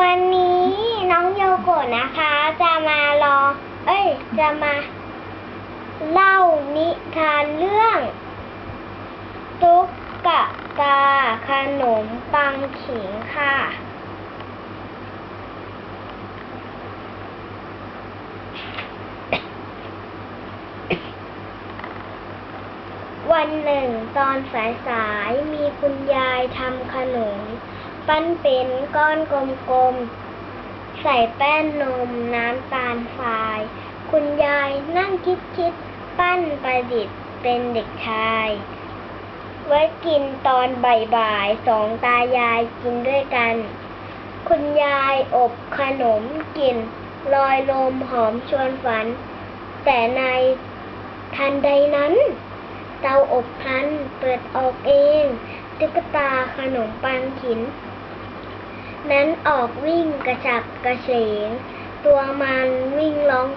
วันนี้น้องโยโกะนะคะ จะมาลอง เอ้ย จะมา เล่านิทานเรื่อง ตุ๊กกะตาขนมปังขิงค่ะ วันหนึ่งตอนสายๆมีคุณยายทำขนม ปั้นเป็นก้อนกลมๆ ใส่แป้งนมน้ำตาลทราย คุณยายนั่งคิดคิดๆ ปั้นประดิษฐ์เป็นเด็กชาย ไว้กินตอนบ่ายๆสองตายายกินด้วยกัน คุณยายอบขนมกลิ่นลอยลมหอมชวนฝัน แต่ในทันใดนั้น เตาอบพลันเปิดออกเอง ตุ๊กตาขนมปังขิน นั้นออกวิ่งกระฉับกระเฉง ตัวมันวิ่งร้อง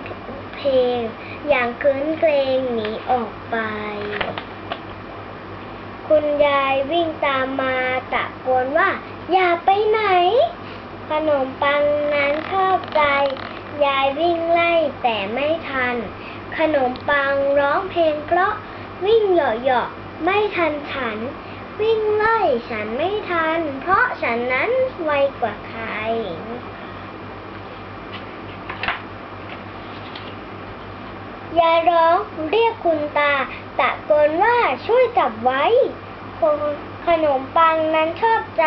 เพลง อย่างคืนเกรงหนีออกไป คุณยายวิ่งตามมาตะโกนว่า อย่าไปไหน ขนมปังนั้นชอบใจ ยายวิ่งไล่แต่ไม่ทัน ขนมปังร้องเพลงเพราะวิ่งเหยาะๆไม่ทันฉัน วิ่งไล่ฉันไม่ทัน เพราะฉันนั้นไวกว่าใครยายร้องเรียกคุณตา ตะโกนว่าช่วยจับไว้คนขนมปังนั้นชอบใจ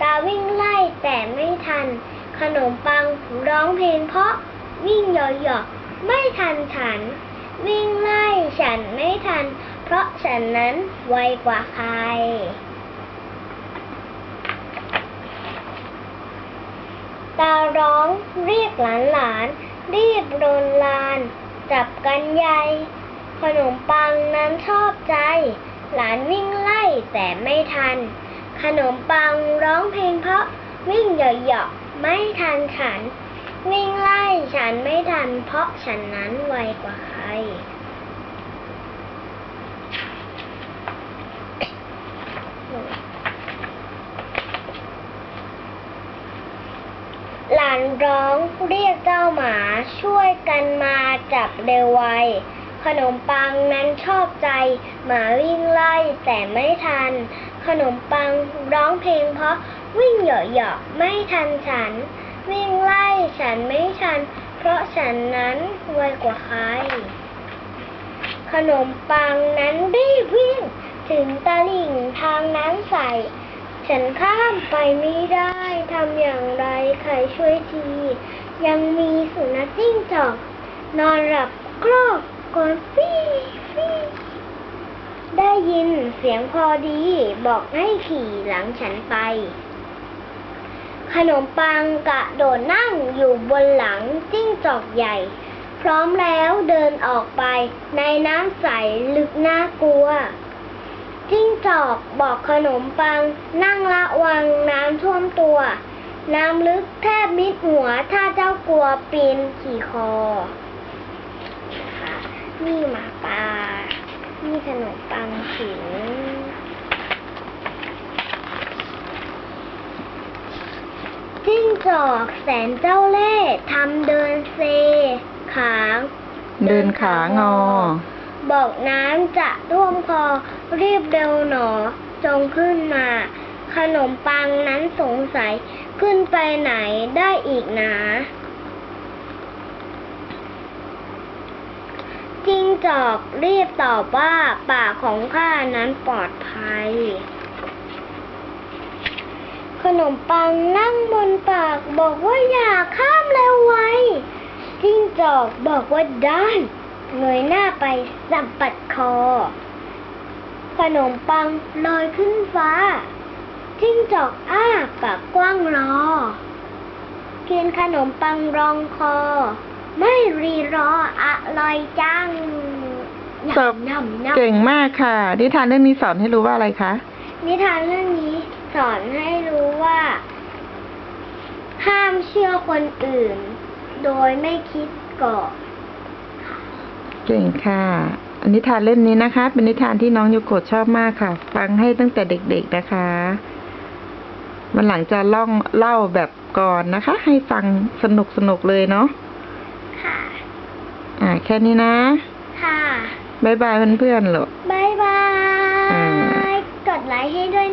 ตาวิ่งไล่แต่ไม่ทัน ขนมปังร้องเพลงเพราะวิ่งหยาะๆไม่ทันฉัน วิ่งไล่ฉันไม่ทัน เพราะฉันนั้นไวกว่าใคร ตาร้องเรียกหลานหลานรีบโรนลาน จับกันใหญ่ ขนมปังนั้นชอบใจ หลานวิ่งไล่แต่ไม่ทัน ขนมปังร้องเพลงเพราะวิ่งเหยาะๆไม่ทันฉัน วิ่งไล่ฉันไม่ทันเพราะฉันนั้นไวกว่าใคร หลานร้องเรียกเจ้าหมาช่วยกันมาจับเร็วไว ขนมปังนั้นชอบใจ หมาวิ่งไล่แต่ไม่ทัน ขนมปังร้องเพลงเพราะวิ่งเหยาะๆไม่ทันฉัน วิ่งไล่ฉันไม่ทัน เพราะฉันนั้นไวกว่าใคร ขนมปังนั้นรีบวิ่ง ถึงตาลิ่งท ฉันข้ามไปไม่ได้ทำอย่างไรใครช่วยที ยังมีสุนัขจิ้งจอก นอนหลับกรอกก่อนฟี่ฟี่ได้ยินเสียงพอดี บอกให้ขี่หลังฉันไป ขนมปังกระโดดนั่งอยู่บนหลังจิ้งจอกใหญ่ พร้อมแล้วเดินออกไปในน้ำใสลึกน่ากลัว จิ้งจอกบอกขนมปัง นั่งระวังน้ำท่วมตัว น้ำลึกแทบมิดหัว ถ้าเจ้ากลัวปีนขี่คอ นี่หมาป่านี่ขนมปังขิงจิ้งจอกแสนเจ้าเล่ห์ทำเดินเซ ขาง เดินขางอ บอกน้ำจะท่วมคอรีบเร็วหนอจงขึ้นมา ขนมปังนั้นสงสัยขึ้นไปไหนได้อีกหนา จิงจอกรีบตอบว่าป่าของข้านั้นปลอดภัย ขนมปังนั่งบนปากบอกว่าอย่าข้ามเร็วไว จิ้งจอกบอกว่าได้ เงยหน้าไปสับปัดคอ ขนมปังลอยขึ้นฟ้าจิ้งจอกอ้าปากกว้างรอ กินขนมปังรองคอ ไม่รีรออร่อยจังตบยำยำเก่งมากค่ะ นิทานเรื่องนี้สอนให้รู้ว่าอะไรคะ นิทานเรื่องนี้สอนให้รู้ว่า ห้ามเชื่อคนอื่น โดยไม่คิดก่อน เก่งค่ะ อันนี้ทานเล่มนี้นะคะ เป็นนิทานที่น้องโยโกะชอบมากค่ะ ฟังให้ตั้งแต่เด็กๆนะคะ วันหลังจะล่องเล่าแบบก่อนนะคะ ให้ฟังสนุกสนุกเลยเนาะ ค่ะ อ่า แค่นี้นะ ค่ะบายบายเพื่อนๆหรอบายบาย กดไลค์ให้ด้วย